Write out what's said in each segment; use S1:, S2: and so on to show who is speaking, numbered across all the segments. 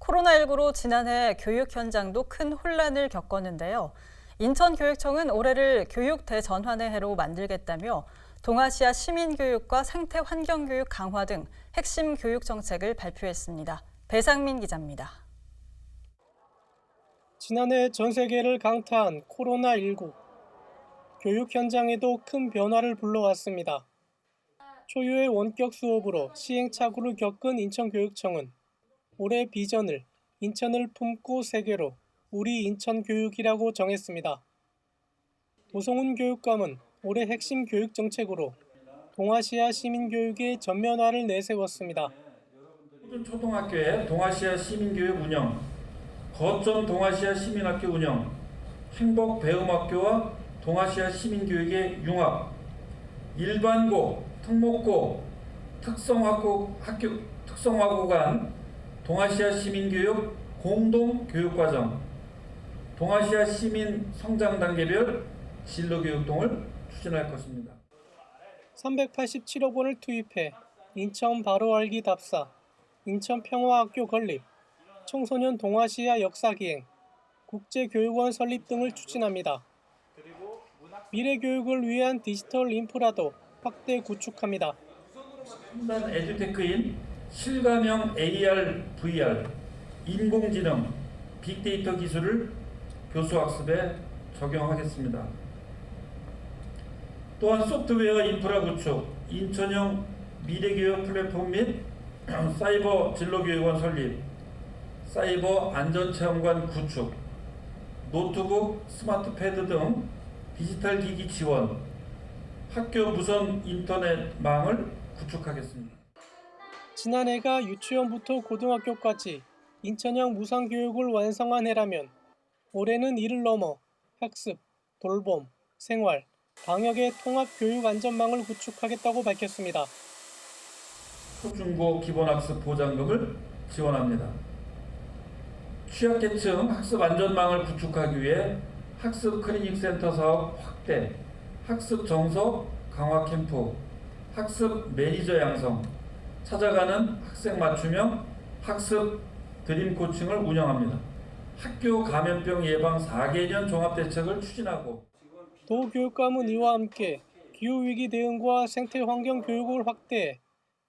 S1: 코로나19로 지난해 교육 현장도 큰 혼란을 겪었는데요. 인천교육청은 올해를 교육 대전환의 해로 만들겠다며 동아시아 시민교육과 생태 환경교육 강화 등 핵심 교육 정책을 발표했습니다. 배상민 기자입니다.
S2: 지난해 전 세계를 강타한 코로나19. 교육 현장에도 큰 변화를 불러왔습니다. 초유의 원격 수업으로 시행착오를 겪은 인천교육청은 올해 비전을 인천을 품고 세계로 우리 인천 교육이라고 정했습니다. 도성훈 교육감은 올해 핵심 교육 정책으로 동아시아 시민교육의 전면화를 내세웠습니다.
S3: 모든 초등학교의 동아시아 시민교육 운영, 거점 동아시아 시민학교 운영, 행복 배움학교와 동아시아 시민교육의 융합, 일반고, 특목고, 특성화고 학교 특성화고 간 동아시아 시민교육 공동 교육과정, 동아시아 시민 성장 단계별 진로교육 등을 추진할 것입니다.
S2: 387억 원을 투입해 인천 바로 알기 답사, 인천 평화학교 건립, 청소년 동아시아 역사기행, 국제교육원 설립 등을 추진합니다. 미래 교육을 위한 디지털 인프라도 확대 구축합니다.
S3: 첨단 에듀테크인 실감형 AR, VR, 인공지능, 빅데이터 기술을 교수학습에 적용하겠습니다. 또한 소프트웨어 인프라 구축, 인천형 미래교육 플랫폼 및 사이버 진로교육원 설립, 사이버 안전체험관 구축, 노트북, 스마트패드 등 디지털 기기 지원, 학교 무선 인터넷망을 구축하겠습니다.
S2: 지난해가 유치원부터 고등학교까지 인천형 무상교육을 완성한 해라면 올해는 이를 넘어 학습, 돌봄, 생활, 방역의 통합 교육 안전망을 구축하겠다고 밝혔습니다.
S3: 초중고 기본학습 보장금을 지원합니다. 취약계층 학습 안전망을 구축하기 위해 학습 클리닉 센터 사업 확대, 학습 정서 강화 캠프, 학습 매니저 양성, 찾아가는 학생 맞춤형 학습 드림 코칭을 운영합니다. 학교 감염병 예방 4개년 종합대책을 추진하고
S2: 도교육감은 이와 함께 기후위기 대응과 생태환경 교육을 확대해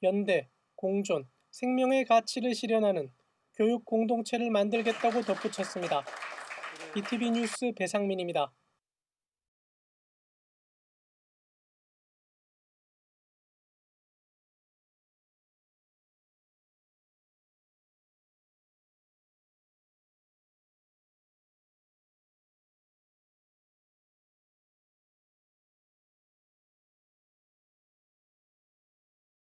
S2: 연대, 공존, 생명의 가치를 실현하는 교육 공동체를 만들겠다고 덧붙였습니다. BTV 뉴스 배상민입니다.